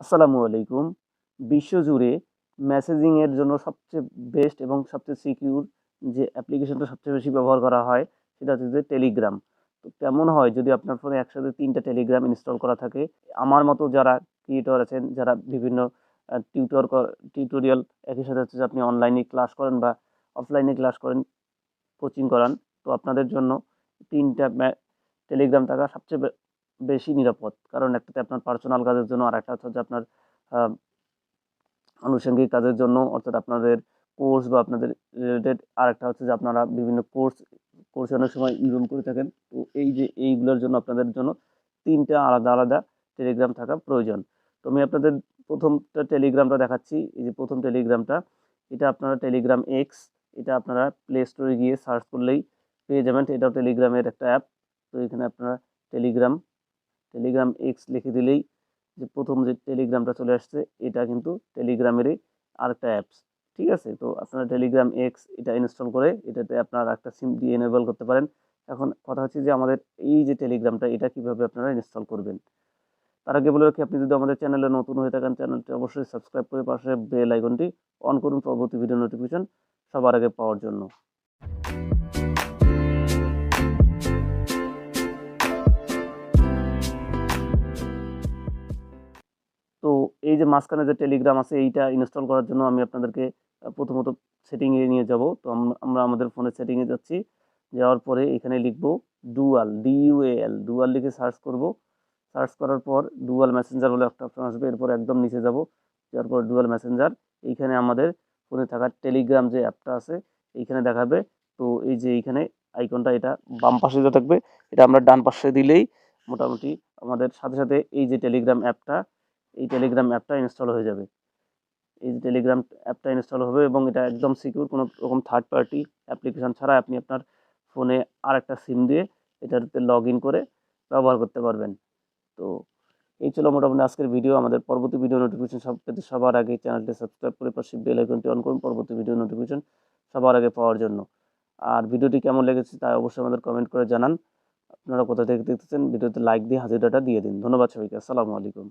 আসসালামু আলাইকুম। বিশ্বজুড়ে মেসেজিং এর জন্য সবচেয়ে বেস্ট এবং সবচেয়ে সিকিউর যে অ্যাপ্লিকেশনটা সবচেয়ে বেশি ব্যবহার করা হয়, সেটা হচ্ছে যে টেলিগ্রাম তো কেমন হয় যদি আপনার ফোনে একসাথে তিনটা টেলিগ্রাম ইনস্টল করা থাকে? আমার মতো যারা ক্রিয়েটর আছেন, যারা বিভিন্ন টিউটর টিউটোরিয়াল একই সাথে হচ্ছে আপনি অনলাইনে ক্লাস করেন বা অফলাইনে ক্লাস করেন কোচিং করান, তো আপনাদের জন্য তিনটা টেলিগ্রাম থাকা সবচেয়ে বেশি নিরাপদ। কারণ একটাতে আপনার পার্সোনাল কাজের জন্য আর একটা হচ্ছে আপনার আনুষঙ্গিক কাজের জন্য, অর্থাৎ আপনাদের কোর্স বা আপনাদের রিলেটেড আর একটা হচ্ছে যে আপনারা বিভিন্ন কোর্স কোর্স অনেক সময় ইনরোল করে থাকেন। তো এই যে এইগুলোর জন্য আপনাদের জন্য তিনটা আলাদা আলাদা টেলিগ্রাম থাকা প্রয়োজন। তো আমি আপনাদের প্রথমটা টেলিগ্রামটা দেখাচ্ছি। এই যে প্রথম টেলিগ্রামটা এটা আপনারা টেলিগ্রাম এক্স এটা আপনারা প্লে স্টোরে গিয়ে সার্চ করলেই পেয়ে যাবেন। এটাও টেলিগ্রামের একটা অ্যাপ তো এখানে আপনারা টেলিগ্রাম টেলিগ্রাম এক্স লিখে দিলেই যে প্রথম যে টেলিগ্রামটা চলে আসছে, এটা কিন্তু টেলিগ্রামেরই আরেকটা অ্যাপস ঠিক আছে? তো আপনারা টেলিগ্রাম এক্স এটা ইনস্টল করে এটাতে আপনার একটা সিম দিয়ে এনেবল করতে পারেন। এখন কথা হচ্ছে যে আমাদের এই যে টেলিগ্রামটা এটা কীভাবে আপনারা ইনস্টল করবেন? তার আগে বলে রাখি, আপনি যদি আমাদের চ্যানেলে নতুন হয়ে থাকেন, চ্যানেলটি অবশ্যই সাবস্ক্রাইব করে পাশে বেল আইকনটি অন করুন। পরবর্তী ভিডিও নোটিফিকেশন সবার আগে পাওয়ার জন্য। তো এই যে মাঝখানে যে টেলিগ্রাম আছে, এইটা ইনস্টল করার জন্য আমি আপনাদেরকে প্রথমত সেটিংয়ে নিয়ে যাব। তো আমরা আমাদের ফোনের সেটিংয়ে যাচ্ছি। যাওয়ার পরে এখানে লিখব dual D U L dual লিখে সার্চ করব। সার্চ করার পর ডুয়াল মেসেঞ্জার বলে একটা অপশন আসবে। এরপর একদম নিচে যাব। যাওয়ার পর ডুয়াল মেসেঞ্জার এইখানে আমাদের ফোনে থাকা টেলিগ্রাম যে অ্যাপটা আছে, এইখানে দেখাবে। তো এই যে এইখানে আইকনটা এটা বাম পাশে যে থাকবে, এটা আমরা ডান পাশে দিলেই মোটামুটি আমাদের সাথে সাথে এই যে টেলিগ্রাম অ্যাপটা এই টেলিগ্রাম অ্যাপটা ইনস্টল হয়ে যাবে। এই যে টেলিগ্রাম অ্যাপটা ইনস্টল হবে এবং এটা একদম সিকিউর কোনো রকম থার্ড পার্টি অ্যাপ্লিকেশন ছাড়া আপনি আপনার ফোনে আর একটা সিম দিয়ে এটাতে লগ ইন করে ব্যবহার করতে পারবেন। তো এই ছিল মোটামুটি আজকের ভিডিও আমাদের পরবর্তী ভিডিও নোটিফিকেশন সব পেতে সবার আগে চ্যানেলটি সাবস্ক্রাইব করে পাশে বেল আইকনটি অন করুন পরবর্তী ভিডিও নোটিফিকেশন সবার আগে পাওয়ার জন্য। আর ভিডিওটি কেমন লেগেছে তা অবশ্যই আমাদের কমেন্ট করে জানান। আপনারা কোথা থেকে দেখতেছেন? ভিডিওতে লাইক দিয়ে হাজিরাটা দিয়ে দিন। ধন্যবাদ সবাইকে। আসসালামু আলাইকুম।